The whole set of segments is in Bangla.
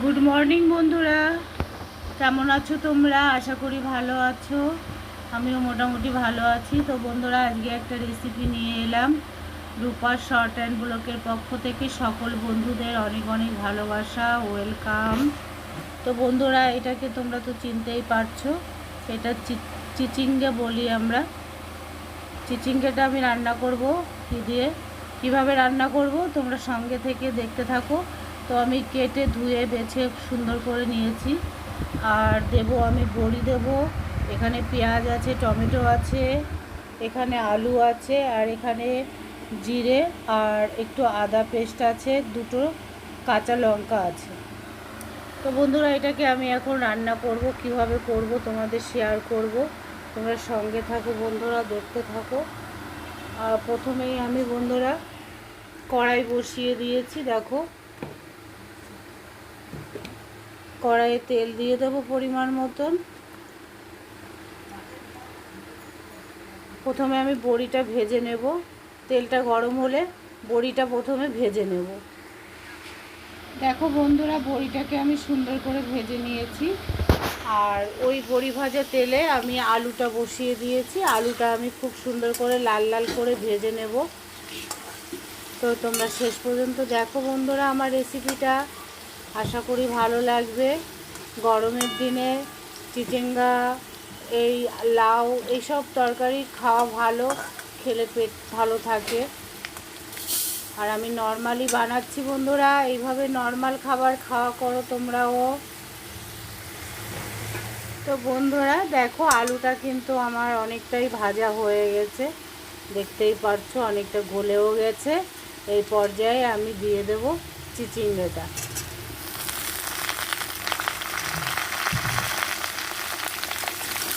গুড মর্নিং বন্ধুরা। কেমন আছো তোমরা? আশা করি ভালো আছো। আমিও মোটামুটি ভালো আছি। তো বন্ধুরা, আজকে একটা রেসিপি নিয়ে এলাম। রূপা শর্ট অ্যান্ড ব্লকের পক্ষ থেকে সকল বন্ধুদের অনেক অনেক ভালোবাসা ওয়েলকাম তো বন্ধুরা, এটাকে তোমরা তো চিনতেই পারছ। এটা চিচিঙ্গে বলি আমরা। চিচিঙ্গেটা আমি রান্না করব কী দিয়ে? কীভাবে রান্না করব? তোমরা সঙ্গে থেকে দেখতে থাকো। তো আমি কেটে ধুয়ে, বেছে, সুন্দর করে নিয়েছি। আর দেব, আমি বড়ি দেব। এখানে পেঁয়াজ আছে, টমেটো আছে, এখানে আলু আছে, আর এখানে জিরে, আর একটু আদা পেস্ট আছে, দুটো কাঁচা লঙ্কা আছে। তো বন্ধুরা, এটাকে আমি এখন রান্না করব, কীভাবে করব, তোমাদের শেয়ার করব। তোমরা সঙ্গে থাকো, বন্ধুরা, দেখতে থাকো। আর প্রথমেই আমি, বন্ধুরা, কড়াই বসিয়ে দিয়েছি, দেখো। কড়াইয়ে তেল দিয়ে দেবো পরিমাণ মতন। প্রথমে আমি বড়িটা ভেজে নেব। তেলটা গরম হলে বড়িটা প্রথমে ভেজে নেব। দেখো, বন্ধুরা, বড়িটাকে আমি সুন্দর করে ভেজে নিয়েছি। আর ওই বড়ি ভাজা তেলে আমি আলুটা বসিয়ে দিয়েছি। আলুটা আমি খুব সুন্দর করে লাল লাল করে ভেজে নেব। তো তোমরা শেষ পর্যন্ত দেখো বন্ধুরা আমার রেসিপিটা। আশা করি ভালো লাগবে। গরমের দিনে চিচিঙ্গা, এই লাউ, এইসব তরকারি খাওয়া ভালো, খেলে পেট ভালো থাকে। আর আমি নর্মালি বানাচ্ছি বন্ধুরা। এইভাবে নর্মাল খাবার খাওয়া করো তোমরাও। তো বন্ধুরা, দেখো আলুটা কিন্তু আমার অনেকটাই ভাজা হয়ে গেছে। দেখতেই পারছ অনেকটা গলেও গেছে। এই পর্যায়ে আমি দিয়ে দেব চিচিঙ্গাটা।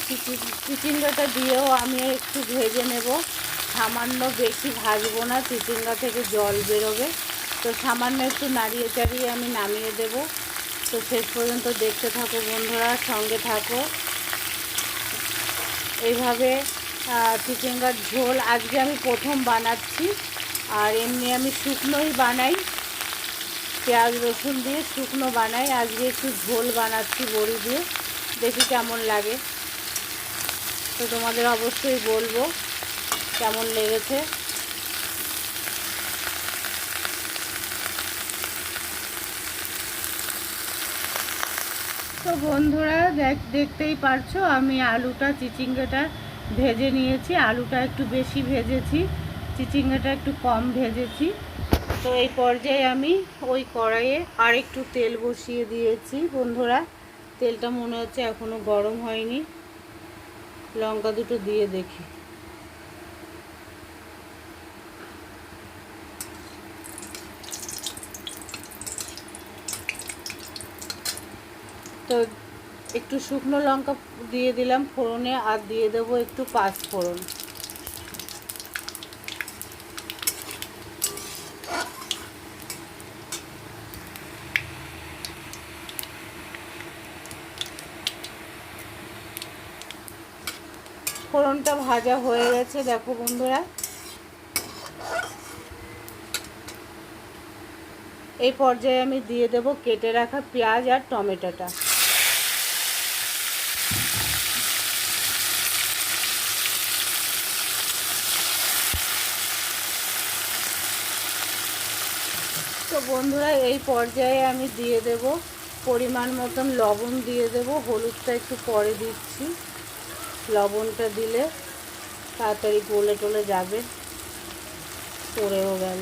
চিচি- চিচিঙ্গাটা দিয়েও আমি একটু ভেজে নেব। সামান্য বেশি ভাজবো না, চিচিঙ্গা থেকে জল বেরোবে। তো সামান্য একটু নাড়িয়ে চাড়িয়ে আমি নামিয়ে দেব। তো শেষ পর্যন্ত দেখতে থাকো বন্ধুরা, সঙ্গে থাকো। এইভাবে চিচিঙ্গার ঝোল আজকে আমি প্রথম বানাচ্ছি। আর এমনি আমি শুকনোই বানাই। পেঁয়াজ, রসুন দিয়ে শুকনো বানাই। আজকে একটু ঝোল বানাচ্ছি বড়ি দিয়ে। দেখি কেমন লাগে। তো তোমাদের অবশ্যই বলব কেমন লেগেছে। তো বন্ধুরা, দেখ, দেখতেই পারছ, আমি আলুটা, চিচিঙ্গাটা ভেজে নিয়েছি। আলুটা একটু বেশি ভেজেছি, চিচিঙ্গাটা একটু কম ভেজেছি। তো এই পর্যায়ে আমি ওই কড়াইয়ে আর একটু তেল বসিয়ে দিয়েছি। বন্ধুরা, তেলটা মনে হচ্ছে এখনও গরম হয়নি। লঙ্কা দুটো দিয়ে দেখি। তো একটু শুকনো লঙ্কা দিয়ে দিলাম ফোড়নে, আর দিয়ে দেবো একটু পাঁচ ফোড়ন। ফোড়নটা ভাজা হয়ে গেছে, দেখো বন্ধুরা। এই পর্যায়ে আমি দিয়ে দেব কেটে রাখা পেঁয়াজ আর টমেটোটা। তো বন্ধুরা, এই পর্যায়ে আমি দিয়ে দেব পরিমাণ মতন লবণ, দিয়ে দেব। হলুদটা একটু পরে দিচ্ছি। লবণটা দিলে তাড়াতাড়ি গলে টলে যাবে, পড়েও গেল।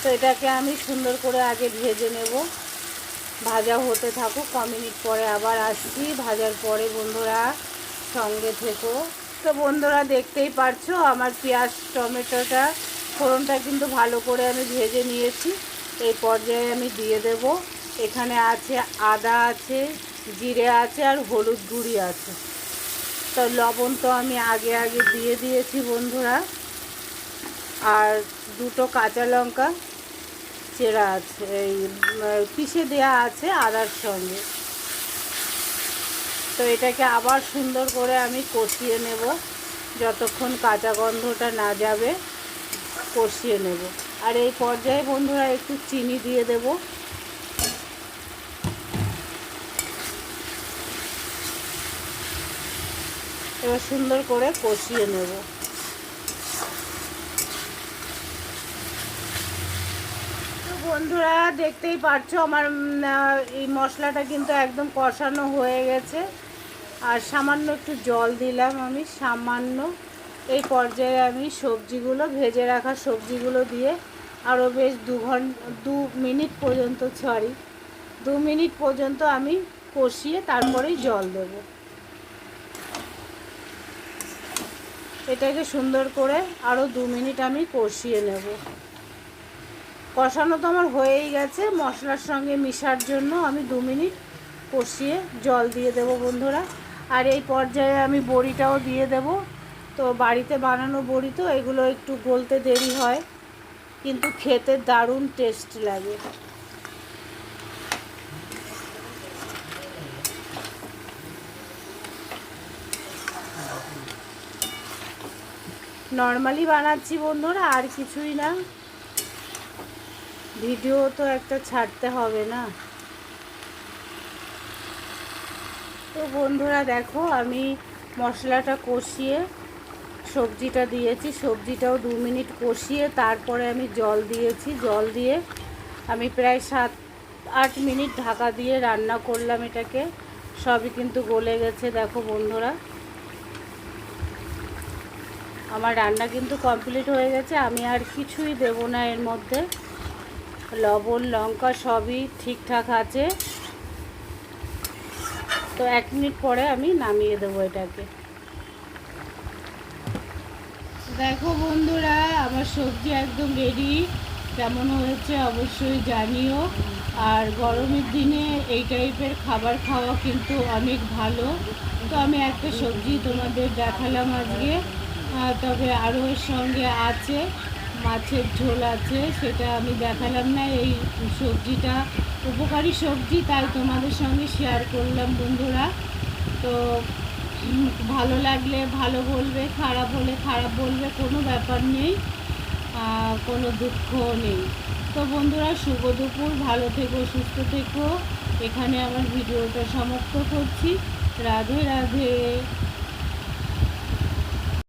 তো এটাকে আমি সুন্দর করে আগে ভেজে নেব। ভাজা হতে থাকুক, ক মিনিট পরে আবার আসছি। ভাজার পরে বন্ধুরা সঙ্গে থেকো। তো বন্ধুরা দেখতেই পারছ আমার পেঁয়াজ, টমেটোটা, ফোড়নটা কিন্তু ভালো করে আমি ভেজে নিয়েছি। এই পর্যায়ে আমি দিয়ে দেব। এখানে আছে আদা আছে, জিরে আছে আর হলুদ গুঁড়ি আছে। তো লবণ তো আমি আগে আগে দিয়ে দিয়েছি বন্ধুরা। আর দুটো কাঁচা লঙ্কা, চেরা আছে, এই পিষে দেওয়া আছে আদার সঙ্গে। তো এটাকে আবার সুন্দর করে আমি কষিয়ে নেব। যতক্ষণ কাঁচা গন্ধটা না যাবে, কষিয়ে নেব। আর এই পর্যায়ে বন্ধুরা একটু চিনি দিয়ে দেব। এবার সুন্দর করে কষিয়ে নেব। বন্ধুরা, দেখতেই পাচ্ছ আমার এই মশলাটা কিন্তু একদম কষানো হয়ে গেছে। আর সামান্য একটু জল দিলাম আমি, সামান্য এই পর্যায়ে আমি সবজিগুলো, ভেজে রাখা সবজিগুলো দিয়ে আরও বেশ দু ঘণ্টা, দু মিনিট পর্যন্ত সরি দু মিনিট পর্যন্ত আমি কষিয়ে তারপরেই জল দেব। এটাকে সুন্দর করে আরও দু মিনিট আমি কষিয়ে নেব। কষানো তো আমার হয়েই গেছে, মশলার সঙ্গে মিশার জন্য আমি দু মিনিট কষিয়ে জল দিয়ে দেব বন্ধুরা। আর এই পর্যায়ে আমি বড়িটাও দিয়ে দেব। তো বাড়িতে বানানো বড়ি তো, এগুলো একটু গলতে দেরি হয়, কিন্তু খেতে দারুণ টেস্ট লাগে। নর্মালি বানাচ্ছি বন্ধুরা, আর কিছুই না। ভিডিও তো একটা ছাড়তে হবে না। তো বন্ধুরা দেখো, আমি মশলাটা কষিয়ে সবজিটা দিয়েছি। সবজিটাও দু মিনিট কষিয়ে তারপরে আমি জল দিয়েছি। জল দিয়ে আমি প্রায় সাত, আট মিনিট ঢাকা দিয়ে রান্না করলাম এটাকে। সবই কিন্তু গলে গেছে, দেখো বন্ধুরা। আমার রান্না কিন্তু কমপ্লিট হয়ে গেছে। আমি আর কিছুই দেবো না এর মধ্যে। লবণ, লঙ্কা সবই ঠিকঠাক আছে। তো এক মিনিট পরে আমি নামিয়ে দেবো এটাকে। দেখো বন্ধুরা, আমার সবজি একদম রেডি কেমন হয়েছে অবশ্যই জানিও। আর গরমের দিনে এই টাইপের খাবার খাওয়া কিন্তু অনেক ভালো। তো আমি একটা সবজি তোমাদের দেখালাম আজকে। তবে আরও সঙ্গে আছে। মাছের ঝোল আছে, সেটা আমি দেখালাম না। এই সবজিটা, উপকারী সবজি, তাই তোমাদের সঙ্গে শেয়ার করলাম বন্ধুরা। তো ভালো লাগলে ভালো বলবে, খারাপ হলে খারাপ বলবে, কোনো ব্যাপার নেই কোনো দুঃখ নেই। তো বন্ধুরা, শুভ দুপুর, ভালো থেকো, সুস্থ থেকো। এখানে আমার ভিডিওটা সমাপ্ত করছি। রাধে রাধে।